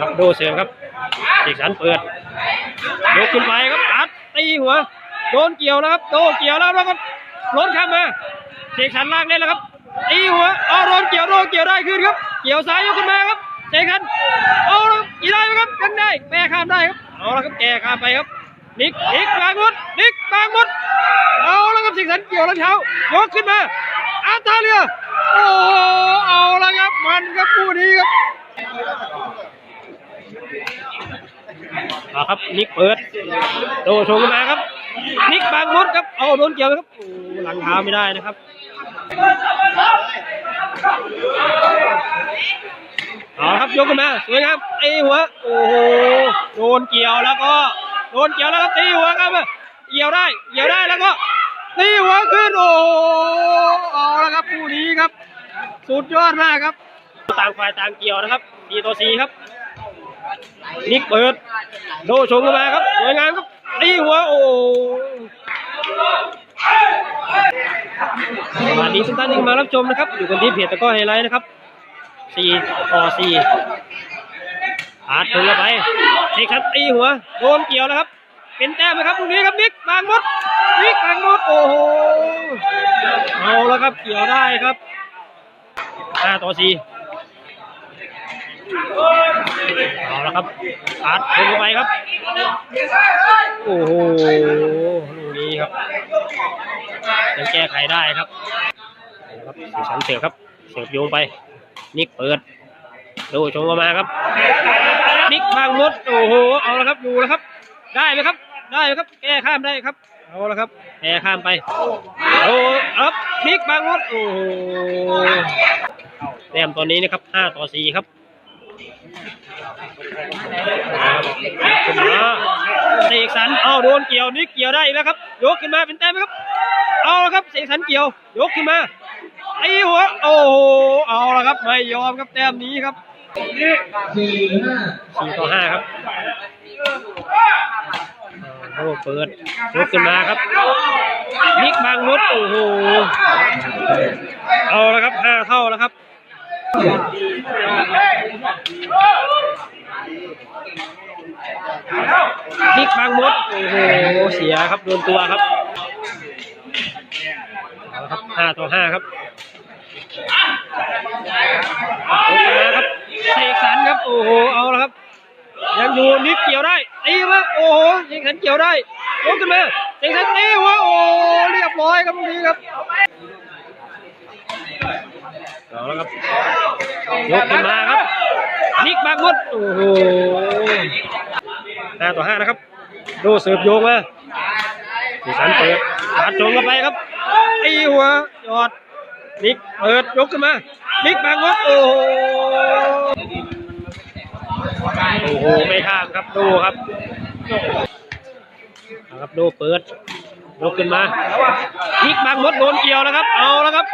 ครับโดเสือครับเสกสรรเปิดยกขึ้นไปครับอัดตีหัวโดนเกี่ยวแล้วครับโดนเกี่ยวแล้วแล้วก็ล้นข้ามมาเสกสรรลากเล่นแล้วครับตีหัวเอาโดนเกี่ยวโดนเกี่ยวได้คืนครับ เกี่ยวซ้ายยกขึ้นมาครับเสกสรรเอาแล้วกี่ได้ไหมครับยังได้แปรข้ามได้ครับเอาแล้วครับแกข้ามไปครับนิกนิกบางมดนิกบางมดเอาแล้วครับเสกสรรเกี่ยวแล้วเท้ายกขึ้นมาอาตาเรือโอ้เอาแล้วครับมันครับคู่นี้ครับ อาครับนิกเปิดโดชงขึ้นมาครับ นิกบางมดครับเอาโดนเกี่ยวครับโอ้หลังเท้าไม่ได้นะครับเอาครับยกขึ้นมาสวยงามตีหัวโอ้โหโดนเกี่ยวแล้วก็โดนเกี่ยวแล้วครับตีหัวครับเกี่ยวได้เกี่ยวได้แล้วก็ตีหัวขึ้นโอ้โหเอาแล้วครับคู่นี้ครับ สุดยอดมากครับ ต่างฝ่ายต่างเกี่ยวนะครับสีต่อสีครับ นิกเปิด โดชงเข้ามาครับสวยงามครับตีหัวโอ้สวัสดีทุกท่านที่มารับชมนะครับ อยู่กันที่เพจตะก้อไฮไลท์นะครับสี่ต่อสี่อาดชงเข้าไปเทครับตีหัวโดนเกี่ยวแล้วครับ เป็นแต้มไหมครับตรงนี้ครับนิกบางมดนิกบางมดโอ้โหเอาแล้วครับเกี่ยวได้ครับห้าต่อสี่ เอาละครับอัดลงไปครับ โอ้โห ลูกนี้ครับยังแก้ไขได้ครับครับสีสันเสือครับ เสือโยงไป นิกเปิด ดูชงออกมาครับ นิกพังมด โอ้โห เอาละครับดูแล้วครับ ได้ไหมครับ ได้ไหมครับ แก้ข้ามได้ครับ เอาละครับแก้ข้ามไป โอ้ครับนิกบางมด โอ้โหแต้มตอนนี้นะครับห้าต่อสี่ครับ ขึ้นมาเสกสรรเอาโดนเกี่ยวนี่เกี่ยวได้แล้วครับ ยกขึ้นมาเป็นแต้มไหมครับ เอาละครับเสกสรรเกี่ยว ยกขึ้นมาไอ้หัวโอ้โหเอาละครับไม่ยอมครับแต้มนี้ครับสี่สี่ต่อห้าครับโอ้เปิดยกขึ้นมาครับนิกบางมดโอ้โหเอาละครับห้าเท่าแล้วครับ นิกบางมดโอ้โหเสียครับโดนตัวครับเอาละครับห้าต่อห้าครับยกขึ้นมาครับเสกสรรครับโอ้โหเอาละครับ ยังอยู่นิกเกี่ยวได้ตีมาโอ้โหเสกสรรเกี่ยวได้ยกขึ้นมาเสกสรรตีหัวโอ้โหเรียบร้อยครับตรงนี้ครับเอาละครับยกขึ้นมาครับนิกบางมดโอ้โหห้าต่อห้านะครับ ดูเสิร์ฟโยงมาสีสันเปิดขาดโจงเข้าไปครับตีหัวยอดนิกเปิดยกขึ้นมานิกบางมดโอ้โหโอ้โหไม่ข้ามครับดูครับเอาครับดูเปิดยกขึ้นมานิกบางมดโดนเกี่ยวแล้วครับ เอาแล้วครับ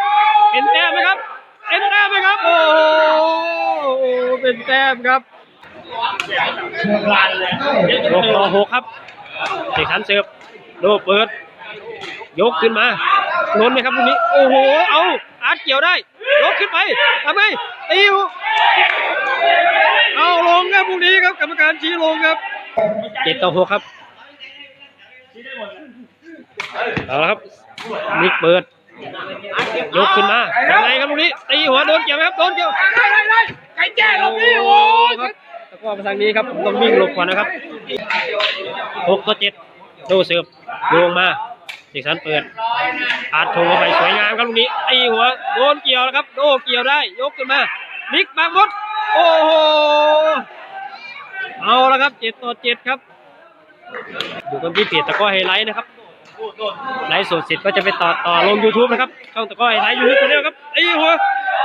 เป็นแต้มไหมครับเป็นแต้มไหมครับ โอ้โหเป็นแต้มครับหกต่อหกครับ เสกสรรเสิร์ฟโดเปิด ยกขึ้นมาล้นไหมครับตรงนี้ โอ้โห เอาอาร์ตเกี่ยวได้ยกขึ้นไปทำไมตีวเอาลงครับพรุ่งนี้ครับกรรมการชี้ลงครับเจ็ดต่อหกครับเอาละครับนิกเปิด ยกขึ้นมายังไงครับตรงนี้ตีหัวโดนเกี่ยวไหมครับโดนเกี่ยวได้ได้ได้ใครแจ้ลงนี่โอ้ย กร้อมาทางนี้ครับผมต้องวิ่งหลบก่อนนะครับหกต่อเจ็ดดูเสิร์ฟโยงมาเสกสรรเปิดอาดโชงไปสวยงามครับตรงนี้ตีหัวโดนเกี่ยวแล้วครับโดนเกี่ยวได้ยกขึ้นมานิกบางมดโอ้โหเอาละครับเจ็ดต่อเจ็ดครับ อยู่กันที่เพจตะก้อไฮไลท์นะครับไลฟ์สดเสร็จก็จะไปต่อต่อลง YouTube นะครับช่องตะก้อไฮไลท์ยูทูบคนเดียวครับตีหัว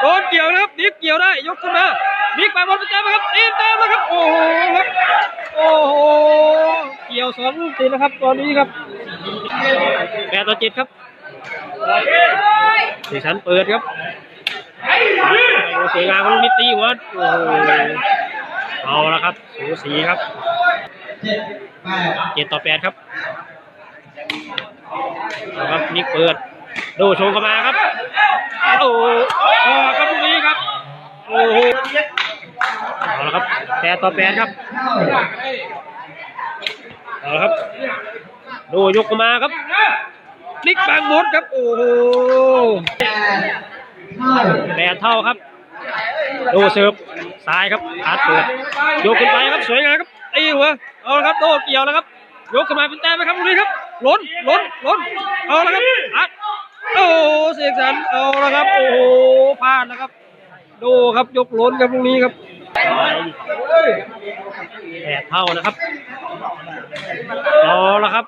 โดนเกี่ยวนะครับนิกเกี่ยวได้ยกขึ้นมานิกไปบอลไปแต้มนะครับตีแต้มนะครับ โอ้โหครับโอ้โหเกี่ยวสองลูกติดนะครับ ตอนนี้ครับแปดต่อเจ็ดครับสีสันเปิดครับโอ้สวยงามครับลูกนิดตีหัวโอ้โหเอาละครับสูสีครับเจ็ดต่อแปดครับครับนิกเปิด ดูโชงเข้ามาครับ โอ้โหออกครับลูกนี้ครับ โอ้โหเอาละครับแปดต่อแปดครับเอาละครับ ดูยกมาครับนิกบางมดครับ โอ้โหแปดเท่าครับ ดูเสิร์ฟซ้ายครับอาร์ตเปิดยกขึ้นไปครับสวยงามครับตีหัวเอาละครับโดเกี่ยวแล้วครับ ยกขึ้นมาเป็นแต้มไหมครับตรงนี้ครับล้นล้นล้นเอาละครับอาร์ โอ้โหเสกสรรเอาละครับ โอ้โหพลาดนะครับ ดูครับยกล้นครับตรงนี้ครับแปดเท่านะครับเอาละครับ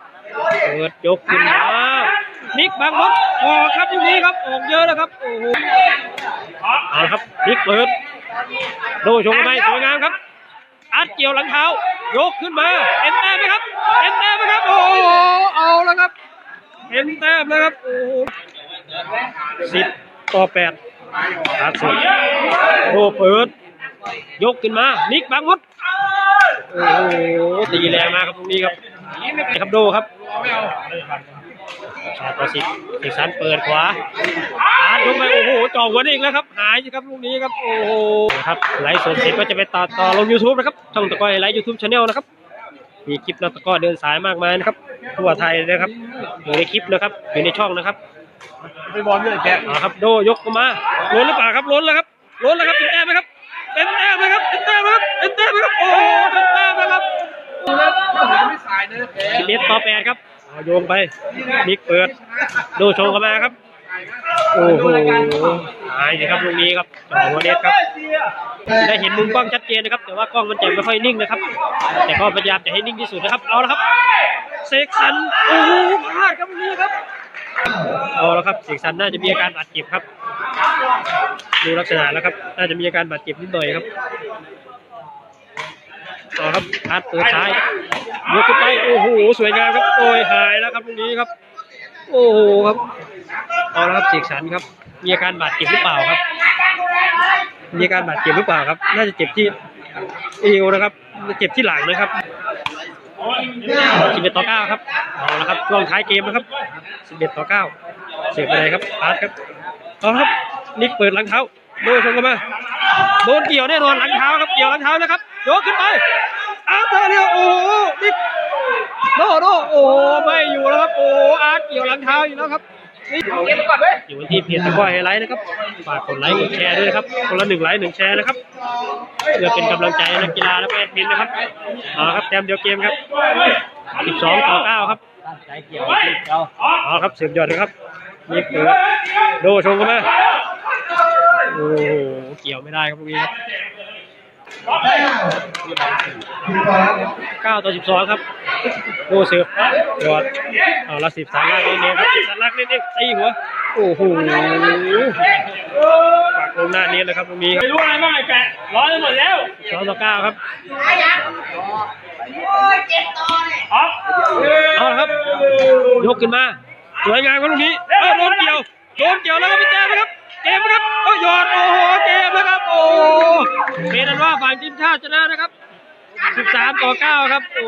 เปิดยกขึ้นมานิกบางมดออกครับตรงนี้ครับออกเยอะนะครับ โอ้โหเอาละครับพลิกเปิดโดชงเข้าไปสวยงามครับอัดเกี่ยวหลังเท้ายกขึ้นมาเป็นแต้มไหมครับเป็นแต้มไหมครับ โอ้โหเอาแล้วครับเป็นแต้มแล้วครับโอ้โห สิบต่อแปดขาดสุดโดเปิด ยกขึ้นมา นิกบางมดโอ้โหตีแรงมากครับตรงนี้ครับครับโดครับขาต่อสิบสิบสันเปิดขวาอาร์ตลงไปโอ้โหจ่อหัวนี่อีกแล้วครับ หายครับลูกนี้ครับโอ้โหครับไลฟ์สดเสร็จก็จะไปตัดต่อลง YouTube นะครับช่องตะก้อยไลฟ์ YouTube Channel นะครับมีคลิปนักตะก้อเดินสายมากมายนะครับทั่วไทยนะครับอยู่ในคลิปนะครับอยู่ในช่องนะครับ ไปบอลเลยแกเอาละครับโดยกเข้ามาล้นหรือเปล่าครับล้นแล้วครับล้นแล้วครับเป็นแต้มไหมครับเป็นแต้มไหมครับเป็นแต้มไหมครับเป็นแต้มไหมครับโอ้โหเป็นแต้มนะครับไม่สายนะแกสิบเอ็ดต่อแปดครับเอาโยงไปนิกเปิดโดโชว์เข้ามาครับ โอ้โหหายเลยครับลูกนี้ครับจอหัวเน็ครับได้เห็นมุมกล้องชัดเจนนะครับ แต่ว่ากล้องมันจะไม่ค่อยนิ่งนะครับ แต่ก็พยายามจะให้นิ่งที่สุดนะครับเอาละครับเสกสรรโอ้โหพลาดครับลูกนี้ครับเอาละครับเสกสรรน่าจะมีอาการบาดเจ็บครับ ดูลักษณะแล้วครับ น่าจะมีอาการบาดเจ็บนิดหน่อยครับต่อครับอาร์ตเปิดซ้ายยกขึ้นไปโอ้โหสวยงามครับโอ้ยหายแล้วครับลูกนี้ครับ โอ้โหครับ เอาละครับเสกสรรครับ มีอาการบาดเจ็บหรือเปล่าครับ มีอาการบาดเจ็บหรือเปล่าครับ น่าจะเจ็บที่เอวนะครับ เจ็บที่หลังนะครับ11ต่อ9ครับ เอาละครับ ช่วงท้ายเกมนะครับ11ต่อ9เสียบไปเลยครับอาร์ตครับเอาครับ นิกเปิดหลังเท้าโดนชนกันมา โดนเกี่ยวแน่นอนหลังเท้าครับ เกี่ยวหลังเท้านะครับ โยกขึ้นไป อาร์ตเดียวโอ้โหนิกโดโดโอ้ไม่อยู่แล้วครับ โอ้อาร์ตเกี่ยวหลังเท้าอยู่แล้วครับ อยู่ที่เพจตะก้อยไฮไลท์นะครับ ฝากกดไลค์กดแชร์ด้วยนะครับ คนละหนึ่งไลค์หนึ่งแชร์นะครับ เพื่อเป็นกำลังใจนักกีฬาและแอดมินนะครับเอาครับแต้มเดียวเกมครับ 12 ต่อ 9 ครับเอาครับเสียบยอดนะครับนี่เปิดโดชงกันมโอ้โห เกี่ยวไม่ได้ครับพวกนี้ครับ เก้าสิบสอง9ต่อ12ครับโดเสิร์ฟยอดเอาละ10สามลากเล่นเองครับ10สามลากเล่นเองตีหัวโอ้โหปากลงหน้าเนี้เลยครับตรงนี้ครับไม่รู้อะไรบ้างไอ้แกะร้อนไปหมดแล้วสองต่อเก้าครับอ๋อเอาละครับ ยกขึ้นมาสวยงามครับลูกนี้เอ้าโดนเกี่ยวโดนเกี่ยวแล้วก็เป็นแต้มนะครับเกมนะครับเอ้าหยอดโอ้โหเกมนะครับโอ้โหเป็นอันว่าฝ่ายทีมชาติชนะนะครับ สิบสามต่อเก้าครับ โอ้